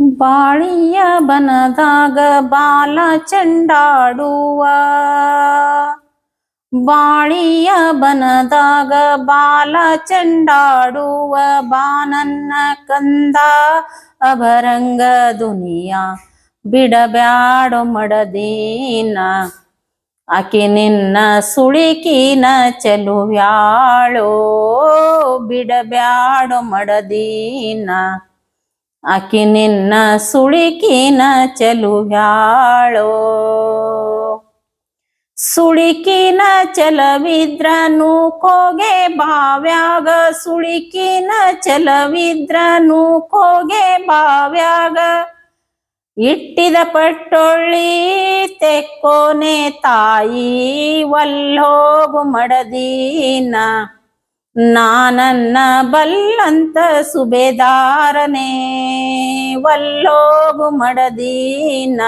ಬಾಳಿಯ ಬನದಾಗ ಬಾಲ ಚೆಂಡಾಡುವ. ಬಾಳಿಯ ಬನದಾಗ ಬಾಲ ಚೆಂಡಾಡುವ ಬಾನನ್ನ ಕಂದ ಅಭರಂಗ ದುನಿಯ ಬಿಡಬ್ಯಾಡೋ ಮಡದೀನ. ಆಕೆ ನಿನ್ನ ಸುಳಿಕಿನ ಚೆಲುವ್ಯಾಳೋ, ಬಿಡಬ್ಯಾಡೋ ಮಡದೀನ. ಆಕೆ ನಿನ್ನ ಸುಳಿಕಿನ ಚಲುವ್ಯಾಳೋ? ಸುಳಿಕಿನ ಚಲವಿದ್ರನು ಕೋಗೆ ಬಾವ್ಯಾಗ? ಸುಳಿಕಿನ ಚಲವಿದ್ರನು ಕೋಗೆ ಬಾವ್ಯಾಗ? ಇಟ್ಟಿದ ಪಟ್ಟೊಳ್ಳಿ ತೆಕ್ಕೋನೆ ತಾಯಿ ವಲ್ಲೋಗು ಮಡದೀನ ನಾನನ್ನ ಬಲ್ಲಂತ ಸುಬೇದಾರನೇ ವಲ್ಲೋಗು ಮಡದೀನ.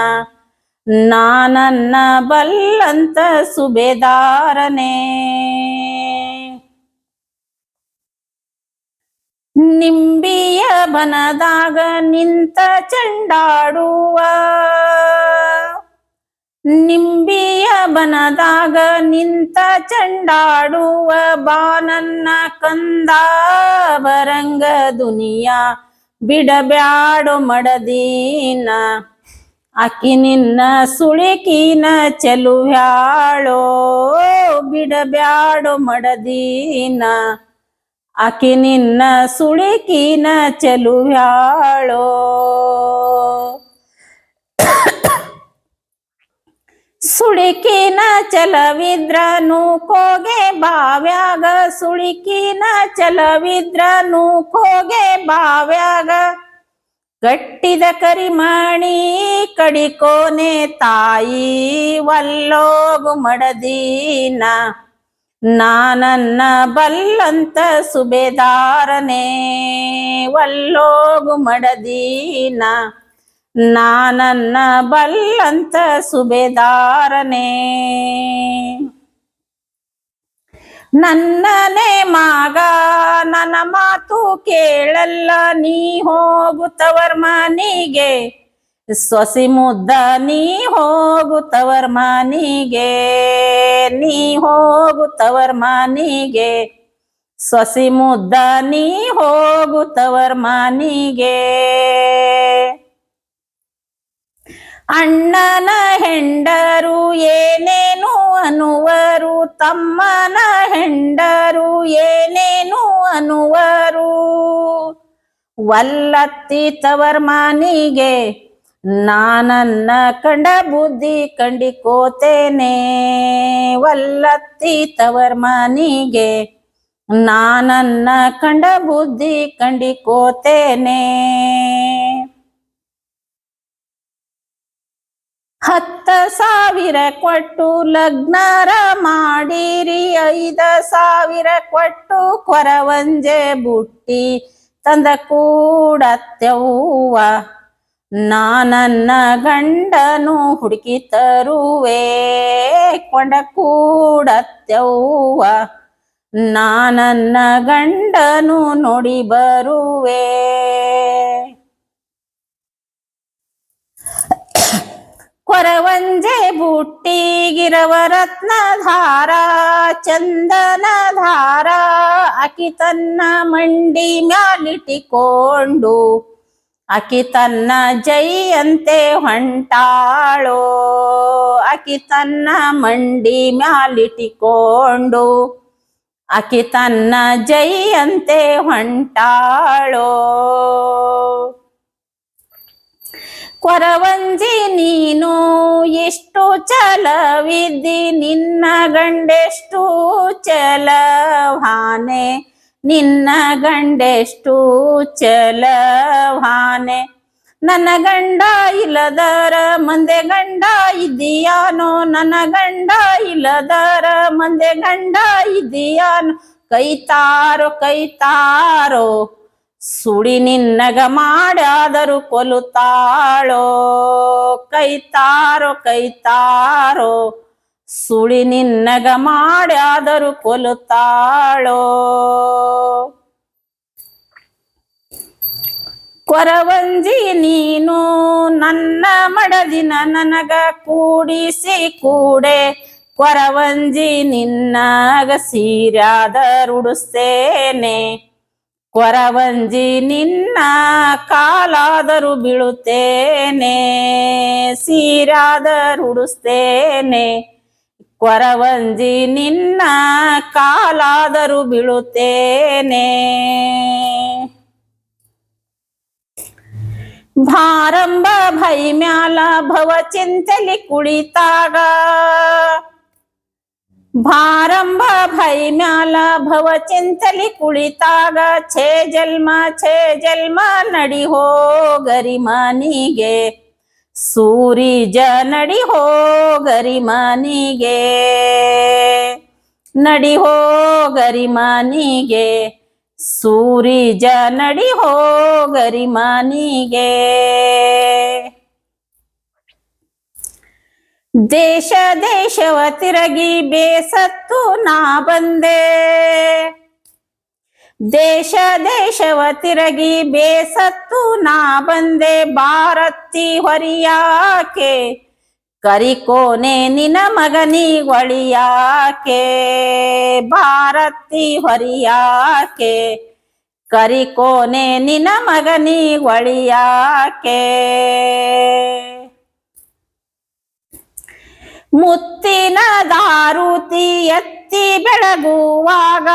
ನಾನನ್ನ ಬಲ್ಲಂತ ಸುಬೇದಾರನೇ. ನಿಂಬಿಯ ಬನದಾಗ ನಿಂತ ಚಂಡಾಡುವ. ನಿಂಬಿಯ ಬನದಾಗ ನಿಂತ ಚಂಡಾಡುವ ಬಾನನ್ನ ಕಂದ ಬರಂಗ ದುನಿಯಾ ಬಿಡಬ್ಯಾಡು ಮಡದೀನ. ಅಕ್ಕಿ ನಿನ್ನ ಸುಳಿಕಿನ ಚೆಲುವ್ಯಾಳೋ ಬಿಡಬ್ಯಾಡು ಮಡದೀನ. ಆಕಿ ನಿನ್ನ ಸುಳಿಕಿನ ಚೆಲುವ್ಯಾಳೋ ಸುಳಿಕಿನ ಚಲವಿದ್ರನು ಕೋಗೆ ಬಾವ್ಯಾಗ, ಸುಳಿಕಿನ ಚಲವಿದ್ರನು ಕೋಗೆ ಬಾವ್ಯಾಗ. ಗಟ್ಟಿದ ಕರಿಮಾಣಿ ಕಡಿಕೋನೆ ತಾಯಿ ವಲ್ಲೋಗು ಮಡದೀನ. ನಾನನ್ನ ಬಲ್ಲಂತ ಸುಬೇದಾರನೇ ವಲ್ಲೋಗು ಮಡದೀನ. ನಾನನ್ನ ಬಲ್ಲಂತ ಸುಬೇದಾರನೇ. ನನ್ನನೆ ಮಾಗ, ನನ್ನ ಮಾತು ಕೇಳಲ್ಲ, ನೀ ಹೋಗುತ್ತವರ್ ಮನಿಗೆ ಸೊಸಿ ಮುದ್ದ, ನೀ ಹೋಗುತ್ತವರ್ ಮನಿಗೆ ನೀ ಹೋಗುತ್ತವರ್ ಮನಿಗೆ ಸೊಸಿ ಮುದ್ದ, ನೀ ಹೋಗುತ್ತವರ್ ಮನಿಗೆ ಅಣ್ಣನ ಹೆಂಡರು ಏನೇನು ಅನುವರು? ತಮ್ಮನ ಹೆಂಡರು ಏನೇನು ಅನುವರು? ವಲ್ಲತ್ತಿ ತವರ್ ಮನಿಗೆ ನಾನನ್ನ ಕಂಡ ಬುದ್ಧಿ ಕಂಡಿಕೋತೇನೆ. ವಲ್ಲತ್ತಿ ತವರ್ ಮನಿಗೆ ನಾನನ್ನ ಕಂಡ ಬುದ್ಧಿ ಕಂಡಿಕೋತೇನೆ. ಹತ್ತ ಸಾವಿರ ಕೊಟ್ಟು ಲಗ್ನರ ಮಾಡಿರಿ, ಐದ ಸಾವಿರ ಕೊಟ್ಟು ಕೊರವಂಜೆ ಬುಟ್ಟಿ ತಂದ ಕೂಡತ್ಯವ್ವ ನಾನನ್ನ ಗಂಡನು ಹುಡುಕಿ ತರುವೆ ಕೊಂಡ ಕೂಡತ್ಯವ್ವ ನಾನನ್ನ ಗಂಡನು ನೋಡಿ ಬರುವೆ ಕೊರವಂಜೆ ಬುಟ್ಟಿಗಿರವ ರತ್ನಧಾರ ಚಂದನ ಧಾರ ಅಕಿ ತನ್ನ ಮಂಡಿ ಮ್ಯಾಲಿಟಿಕೊಂಡು ಅಕಿ ತನ್ನ ಜೈಯಂತೆ ಹೊಂಟಾಳೋ, ಅಕಿ ತನ್ನ ಮಂಡಿ ಮ್ಯಾಲಿಟಿಕೊಂಡು ಅಕಿ ತನ್ನ ಜೈಯಂತೆ ಹೊಂಟಾಳೋ. ಕೊರವಂಜಿ ನೀನು ಎಷ್ಟು ಚಲವಿದ್ದಿ ನಿನ್ನ ಗಂಡೆಷ್ಟು ಚಲವಾನೆ, ನಿನ್ನ ಗಂಡೆಷ್ಟು ಚಲವಾನೆ. ನನ್ನ ಗಂಡ ಇಲ್ಲದರ ಮಂದೆ ಗಂಡ ಇದ್ದೀಯಾನೋ, ನನ್ನ ಗಂಡ ಇಲ್ಲದರ ಮಂದೆ ಗಂಡ ಇದ್ದೀಯಾನೋ. ಕೈತಾರೋ ಕೈತಾರೋ ಸುಡಿ ನಿನ್ನಗ ಮಾಡಾದರು ಕೊಲುತಾಳೋ ಕೈತಾರೋ ಕೈತಾರೋ. ಸುಳಿ ನಿನ್ನಗ ಮಾಡ್ಯಾದರು ಕೊಲುತ್ತಾಳೋ. ಕೊರವಂಜಿ ನೀನು ನನ್ನ ಮಡದಿನ ನನಗ ಕೂಡಿಸಿ ಕೂಡೆ. ಕೊರವಂಜಿ ನಿನ್ನಗ ಸೀರ್ಯಾದರುಡಿಸ್ತೇನೆ ಕೊರವಂಜಿ ನಿನ್ನ ಕಾಲಾದರೂ ಬೀಳುತ್ತೇನೆ ಸೀರಾದರುಡಿಸ್ತೇನೆ ಕೊರವಂಜಿ ನಿನ್ನ ಕಾಲಾದರೂ ಬೀಳುತ್ತೇನೆ. ಭಾರಂಭ ಭೈ ಮ್ಯಾಲ ಭವ ಚಿಂತಲಿ ಕುಳಿತಾಗ ಭಾರಂಬ ಭೈ ಮ್ಯಾಲ ಭವ ಚಿಂತಲಿ ಕುಳಿತಾಗ, ಛೇ ಜನ್ಮ ಛೇ ಜನ್ಮ ನಡಿ ಹೋಗರಿ ಮನಿಗೆ ಸೂರಿಜ ನಡಿ ಹೋಗರಿ ಮನಿಗೆ ನಡಿ ಹೋಗರಿ ಮನಿಗೆ ಸೂರಿಜ ನಡಿ ಹೋಗರಿ ಮನಿಗೆ ದೇಶ ದೇಶವ ತಿರಗಿ ಬೇಸತ್ತು ನಾ ಬಂದೆ. ದೇಶ ದೇಶವ ತಿರಗಿ ಬೇಸತ್ತು ನಾ ಬಂದೆ. ಭಾರತಿ ಹೊರಿಯಾಕೆ, ಕರಿಕೋನೆ ನಿನ ಮಗನಿ ಒಳಿಯಾಕೆ. ಭಾರತಿ ಹೊರಿಯಾಕೆ, ಕರಿಕೋನೆ ನಿನ ಮಗನಿ ಒಳಿಯಾಕೆ. ಮುತ್ತಿನ ದಾರುತಿ ಎತ್ತಿ ಬೆಳಗುವಾಗ.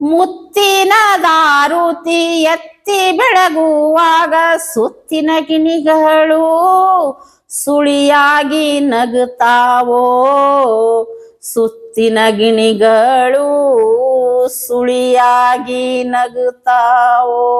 ಮುತ್ತಿನ ದಾರುತಿ ಎತ್ತಿ ಬೆಳಗುವಾಗ ಸುತ್ತಿನ ಗಿಣಿಗಳು ಸುಳಿಯಾಗಿ ನಗುತ್ತಾವೋ. ಸುತ್ತಿನ ಗಿಣಿಗಳು ಸುಳಿಯಾಗಿ ನಗುತ್ತಾವೋ.